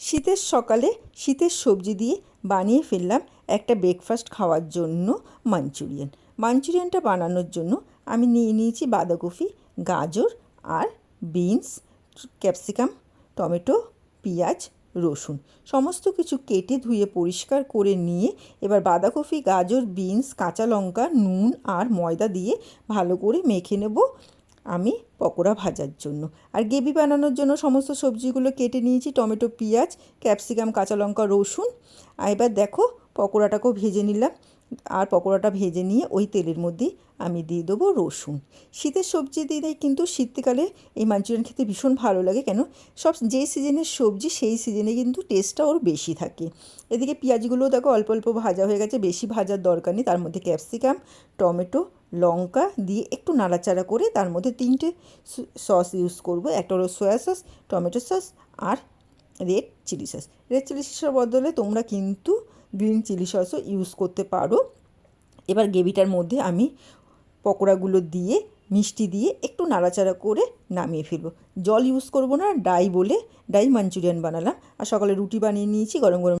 শীতের সকালে শীতের সবজি দিয়ে বানিয়ে ফেললাম একটা ব্রেকফাস্ট খাওয়ার জন্য মাঞ্চুরিয়ান মাঞ্চুরিয়ানটা বানানোর জন্য আমি নিয়ে নিয়েছি বাঁধাকপি, গাজর আর বিনস ক্যাপসিকাম টমেটো, পেঁয়াজ, রসুন। সমস্ত কিছু কেটে ধুয়ে পরিষ্কার করে নিয়ে এবার বাঁধাকপি, গাজর বিনস কাঁচা লঙ্কা, নুন আর ময়দা দিয়ে ভালো করে মেখে নেব। আমি পকোড়া ভাজার জন্য। আর গ্রেভি বানানোর জন্য সমস্ত সবজিগুলো কেটে নিয়েছি, টমেটো, পেঁয়াজ, ক্যাপসিকাম, কাঁচা লঙ্কা, রসুন। আর এবার দেখো পকোড়াটাকেও ভেজে নিলাম। আর পকোড়াটা ভেজে নিয়ে ওই তেলের মধ্যেই আমি দিয়ে দেবো রসুন। শীতের সবজি দিলেই কিন্তু শীতকালে এই মাঞ্চুরিয়ান খেতে ভীষণ ভালো লাগে কেন? সব যেই সিজনের সবজি সেই সিজনে কিন্তু টেস্টটা ওর বেশি থাকে। এদিকে পেঁয়াজগুলোও দেখো অল্প অল্প ভাজা হয়ে গেছে, বেশি ভাজার দরকার নেই। তার মধ্যে ক্যাপসিকাম, টমেটো লঙ্কা দিয়ে একটু নাড়াচাড়া করে তার মধ্যে তিনটে সস ইউজ করব। একটা হলো সয়া সস টমেটো সস আর red chilli sauce red chilli সসের বদলে তোমরা কিন্তু গ্রিন চিলি সসও ইউজ করতে পারো। এবার গ্রেভিটার মধ্যে আমি পকোড়াগুলো দিয়ে, মিষ্টি দিয়ে একটু নাড়াচাড়া করে নামিয়ে ফেলব। জল ইউজ করব না, ডাই বলে, ডাই মাঞ্চুরিয়ান বানালাম। আর সকালে রুটি বানিয়ে নিয়েছি, গরম গরম